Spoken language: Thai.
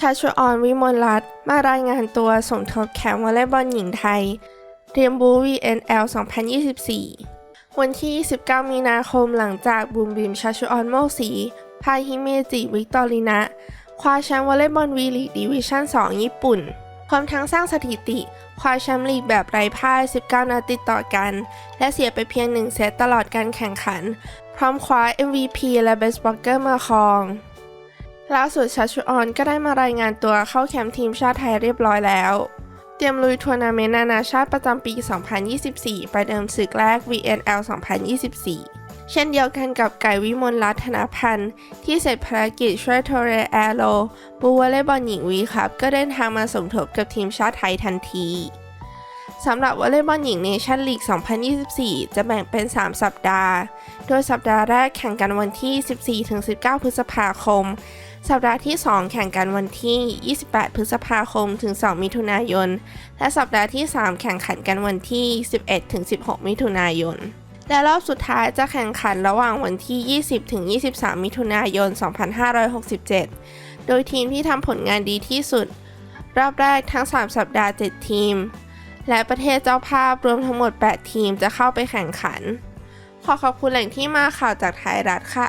ชาชุออนวิมลรัตน์มารายงานตัวสมทบแคมป์วอลเลย์บอลหญิงไทยเตรียมบู VNL 2024 วันที่29มีนาคมหลังจากบูมบิมชาชุออนโมกสีพาฮิเมจิวิกตอรินะ คว้าแชมป์วอลเลย์บอลวีลีกดิวิชั่น 2 ญี่ปุ่น พร้อมทั้งสร้างสถิติ คว้าแชมป์ลีกแบบไร้พ่าย 19นัดติดต่อกัน และเสียไปเพียง 1 เซตตลอดการแข่งขัน พร้อมคว้า MVP และ Best Blocker มาครอง ล่าสุดชัชชุออนก็ได้มารายงานตัวเข้าแคมป์ทีมชาติไทยเรียบร้อยแล้ว เตรียมลุยทัวร์นาเมนต์นานาชาติประจำปี 2024ไปเดิมศึกแรก VNL 2024 เช่นเดียวกันกับไก่วิมลรัตนพันธ์ ที่เสร็จภารกิจช่วยโทเรแอโรบูวอลเลย์บอลหญิงวีครับ ก็เดินทางมาสมทบกับทีมชาติไทยทันทีสำหรับวอลเลย์บอลหญิงเนชั่นลีก 2024 จะแบ่งเป็น 3 สัปดาห์ โดยสัปดาห์แรกแข่งกันวันที่ 14-19 พฤษภาคม สัปดาห์ที่ 2 แข่งกันวันที่ 28 พฤษภาคม ถึง 2 มิถุนายน และสัปดาห์ที่ 3 แข่งขันกันวันที่ 11 ถึง 16 มิถุนายน และรอบสุดท้ายจะแข่งขันระหว่างวันที่ 20 ถึง 23 มิถุนายน 2567 โดยทีมที่ทำผลงานดีที่สุด รอบแรกทั้ง 3 สัปดาห์ 7 ทีม และประเทศเจ้าภาพรวมทั้งหมด 8 ทีมจะเข้าไปแข่งขัน ขอขอบคุณแหล่งที่มาข่าวจากไทยรัฐค่ะ